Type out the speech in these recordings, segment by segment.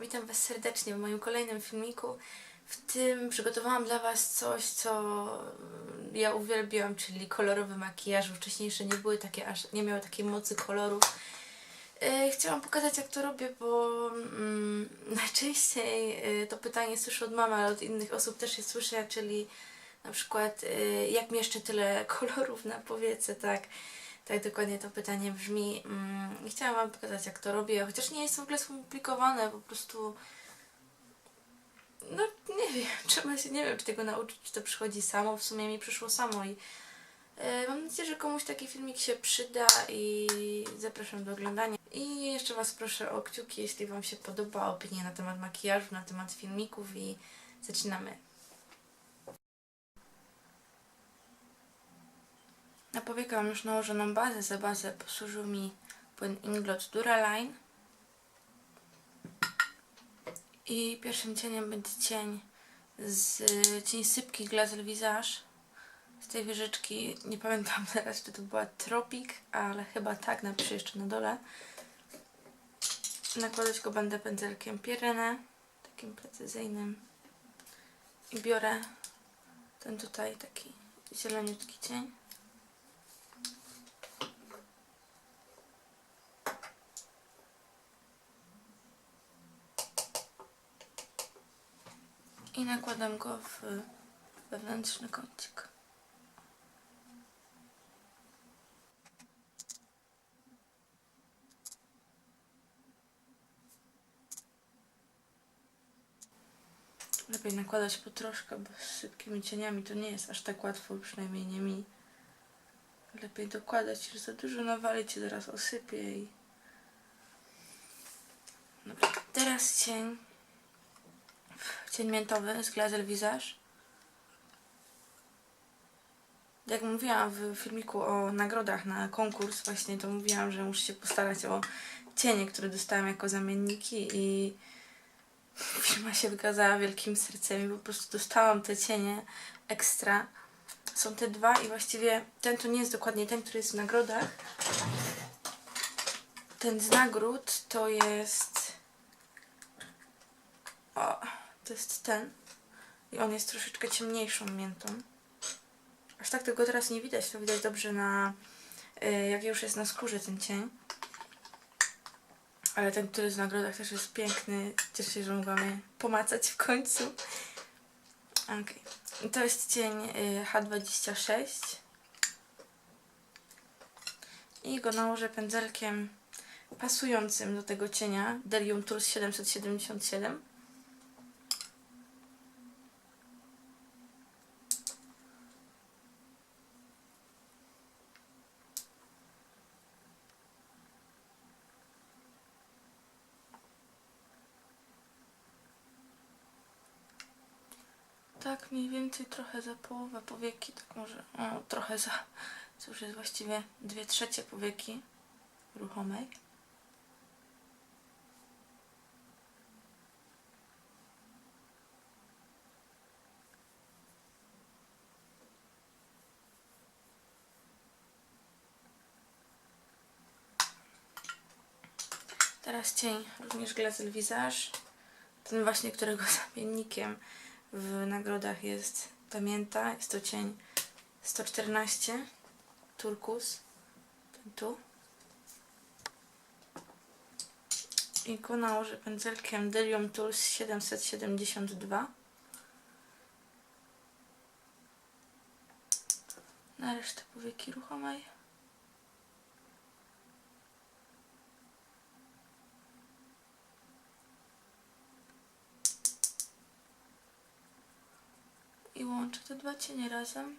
Witam Was serdecznie w moim kolejnym filmiku. W tym przygotowałam dla Was coś, co ja uwielbiam, czyli kolorowy makijaż. Wcześniejsze nie były takie, aż nie miały takiej mocy kolorów. E, Chciałam pokazać, jak to robię, bo mm, najczęściej e, to pytanie słyszę od mamy, ale od innych osób też je słyszę, czyli na przykład e, jak mieszczę tyle kolorów na powiece, tak? Tak dokładnie to pytanie brzmi. Mm, chciałam Wam pokazać, jak to robię, chociaż nie jest w ogóle skomplikowane, po prostu. No, nie wiem, trzeba się, nie wiem, czy tego nauczyć, czy to przychodzi samo. W sumie mi przyszło samo i e, mam nadzieję, że komuś taki filmik się przyda i zapraszam do oglądania. I jeszcze Was proszę o kciuki, jeśli Wam się podoba, opinie na temat makijażu, na temat filmików i zaczynamy. Na powiekę mam już nałożoną bazę. Za bazę posłużył mi płyn Inglot Duraline. I pierwszym cieniem będzie cień z cień sypki Glazel Visage. Z tej wieżyczki, nie pamiętam teraz, czy to była Tropic, ale chyba tak, napiszę jeszcze na dole. Nakładać go będę pędzelkiem Pirene, takim precyzyjnym. I biorę ten tutaj taki zieloniutki cień. I nakładam go w wewnętrzny kącik. Lepiej nakładać po troszkę, bo z szybkimi cieniami to nie jest aż tak łatwo, przynajmniej nie mi. Lepiej dokładać, że za dużo nawalić i zaraz osypie i... Dobra, teraz cień cień miętowy z Glazel Visage. Jak mówiłam w filmiku o nagrodach na konkurs, właśnie to mówiłam, że muszę się postarać o cienie, które dostałam jako zamienniki i firma się wykazała wielkim sercem i po prostu dostałam te cienie ekstra. Są te dwa i właściwie ten to nie jest dokładnie ten, który jest w nagrodach. Ten z nagród to jest... O, to jest ten. I on jest troszeczkę ciemniejszą miętą. Aż tak tego teraz nie widać. To widać dobrze na... y, jak już jest na skórze ten cień. Ale ten, który w nagrodach też jest piękny. Cieszę się, że mogłam pomacać w końcu. Okej. I To jest cień y, H26. I go nałożę pędzelkiem pasującym do tego cienia Delium Tools 777. Tak, mniej więcej trochę za połowę powieki, tak może, o, trochę za, to już jest właściwie dwie trzecie powieki ruchomej. Teraz cień, również Glazel Visage, ten właśnie, którego zamiennikiem w nagrodach jest pamięta, jest to cień 114 turkus, ten tu. I go nałożę pędzelkiem Delium Tools 772. Na resztę powieki ruchomej. I łączę te dwa cienie razem.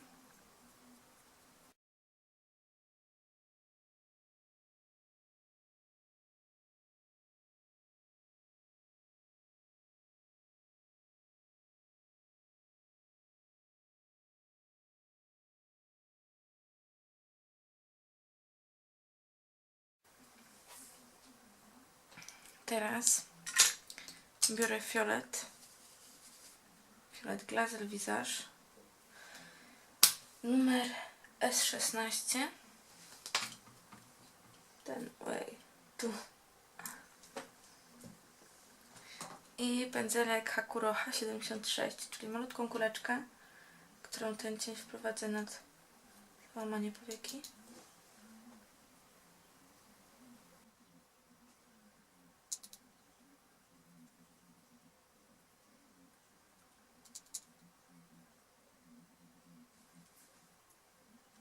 Teraz biorę fiolet. Fiolet Glazel Visage. Numer S16. Ten, oj, tu. I pędzelek Hakuro H76, czyli malutką kuleczkę, którą ten cień wprowadzę nad załamanie powieki.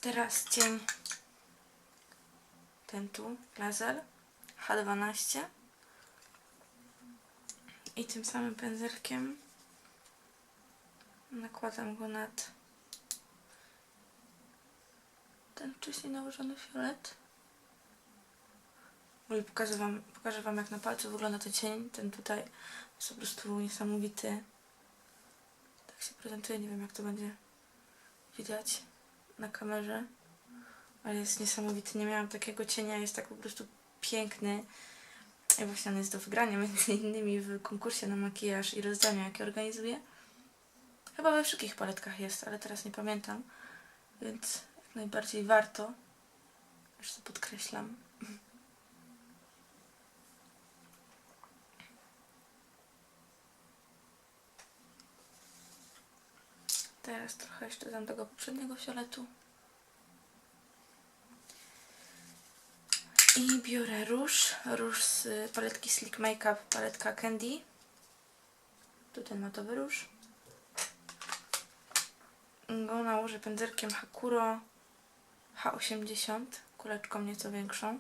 Teraz cień ten tu, laser H12 i tym samym pędzelkiem nakładam go nad ten wcześniej nałożony fiolet. Ogóle pokażę wam, pokażę wam jak na palcu wygląda ten cień, ten tutaj jest po prostu niesamowity. Tak się prezentuje, nie wiem jak to będzie widać na kamerze, ale jest niesamowity. Nie miałam takiego cienia, jest tak po prostu piękny. I właśnie on jest do wygrania między innymi w konkursie na makijaż i rozdaniu, jakie organizuję. Chyba we wszystkich paletkach jest, ale teraz nie pamiętam, więc jak najbardziej warto. Już to podkreślam. Teraz trochę jeszcze dam tego poprzedniego fioletu. I biorę róż, róż z paletki Slick Makeup, paletka Candy. Tu ten matowy róż. Go nałożę pędzelkiem Hakuro H80, kuleczką nieco większą.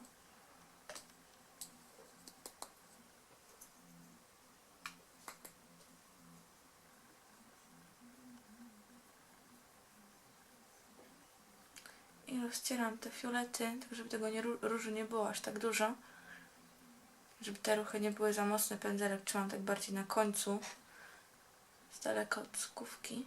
Rozcieram te fiolety, tak żeby tego nie, ró- różu nie było aż tak dużo. Żeby te ruchy nie były za mocne, pędzelek trzymam tak bardziej na końcu, z daleka od skówki.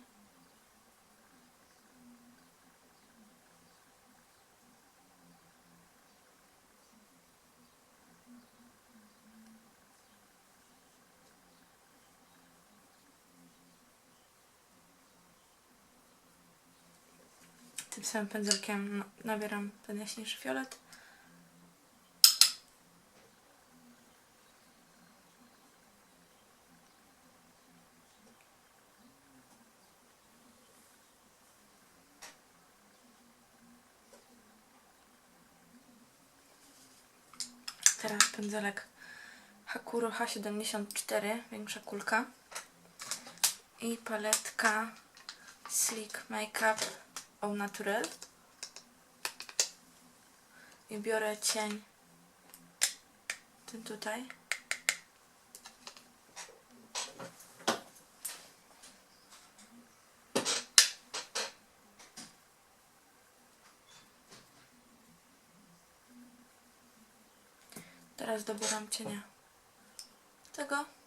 Tym samym pędzelkiem na- nabieram ten jaśniejszy fiolet. Teraz pędzelek Hakuro H74, większa kulka. I paletka Sleek Makeup Au Naturel. I biorę cień ten tutaj. Teraz dobieram cienia tego.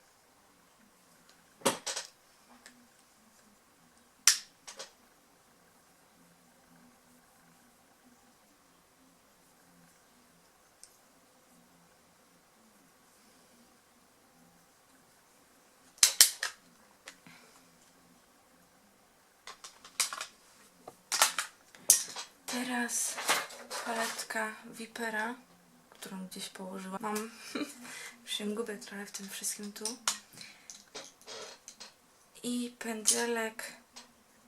Teraz paletka Vipera, którą gdzieś położyłam. Mam, się gubię trochę w tym wszystkim tu. I pędzelek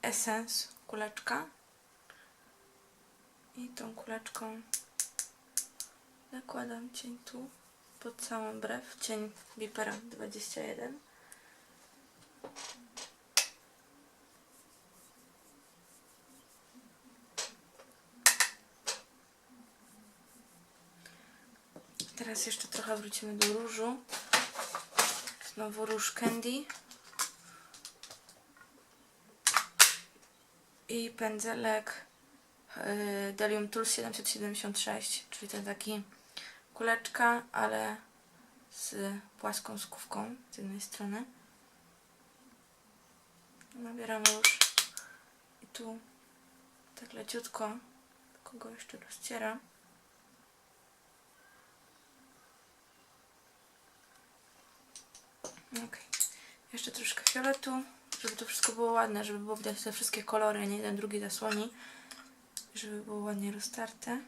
Essence, kuleczka. I tą kuleczką nakładam cień tu, pod całą brew, cień Vipera 21. Teraz jeszcze trochę wrócimy do różu. Znowu róż Candy. I pędzelek yy, Delium Tools 776, czyli ten taki kuleczka, ale z płaską skówką z jednej strony. Nabieram róż i tu tak leciutko, tylko go jeszcze rozcieram. Ok. Jeszcze troszkę fioletu, żeby to wszystko było ładne, żeby było widać te wszystkie kolory, nie jeden drugi zasłoni. Żeby było ładnie roztarte.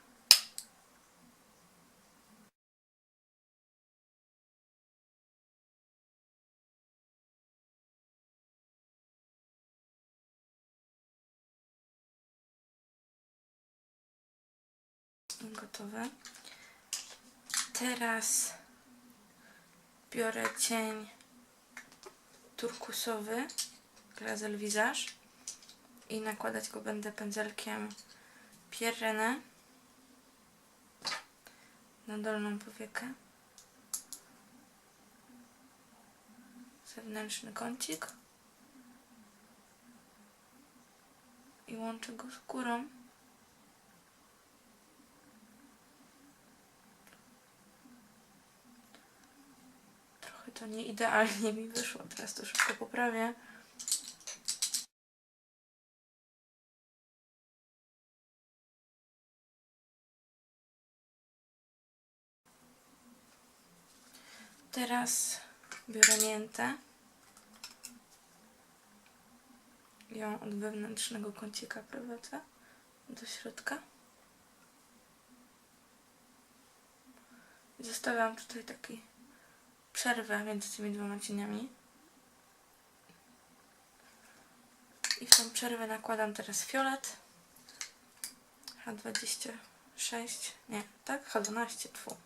Gotowe. Teraz biorę cień turkusowy Glazel Visage i nakładać go będę pędzelkiem Pierrenne na dolną powiekę. Zewnętrzny kącik. I łączę go z górą. Trochę to nie idealnie mi wyszło. Teraz to szybko poprawię. Teraz biorę miętę. Ją od wewnętrznego kącika prowadzę do środka. Zostawiam tutaj taki przerwę między tymi dwoma cieniami. I w tą przerwę nakładam teraz fiolet. H26, nie, tak? H12, tfu.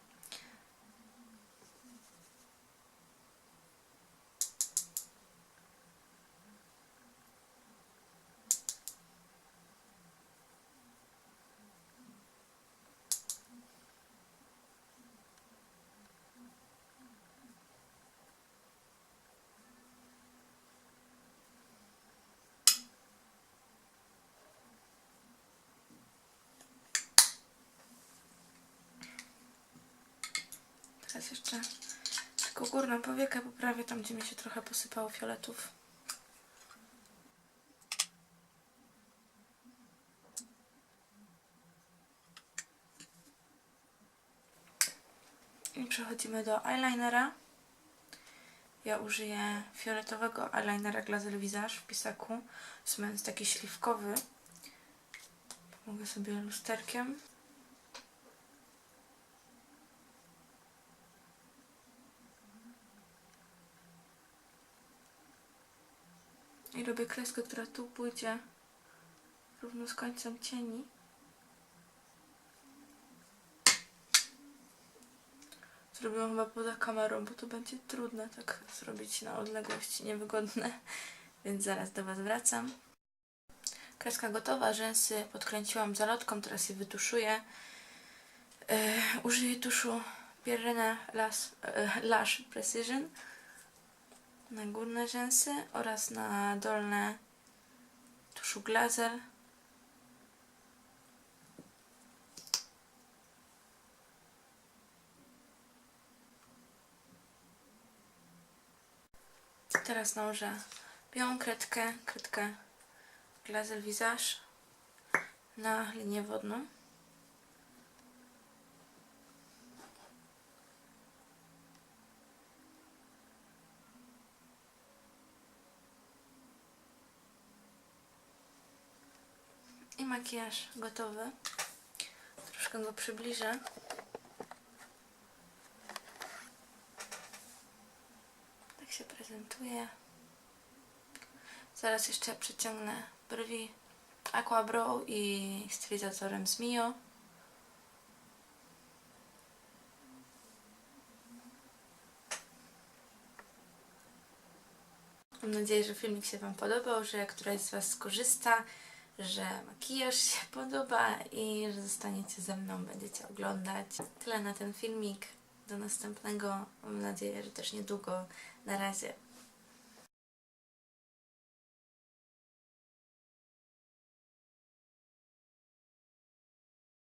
Teraz jeszcze tylko górną powiekę poprawię tam, gdzie mi się trochę posypało fioletów. I przechodzimy do eyelinera. Ja użyję fioletowego eyelinera Glazel Visage w pisaku. W sumie jest taki śliwkowy. Pomogę sobie lusterkiem. I robię kreskę, która tu pójdzie równo z końcem cieni. Zrobiłam chyba poza kamerą, bo to będzie trudne tak zrobić na odległość, niewygodne. Więc zaraz do Was wracam. Kreska gotowa, rzęsy podkręciłam zalotką, teraz je wytuszuję. Yy, użyję tuszu Pierrena Lash, yy, Lash Precision na górne rzęsy oraz na dolne tuszu glazer. Teraz nałożę białą kredkę, kredkę Glazel Visage na linię wodną. I makijaż gotowy. Troszkę go przybliżę. Tak się prezentuje. Zaraz jeszcze przeciągnę brwi Aqua i stylizatorem z Mio. Mam nadzieję, że filmik się Wam podobał, że któraś z Was skorzysta, że makijaż się podoba i że zostaniecie ze mną, będziecie oglądać. Tyle na ten filmik. Do następnego. Mam nadzieję, że też niedługo. Na razie.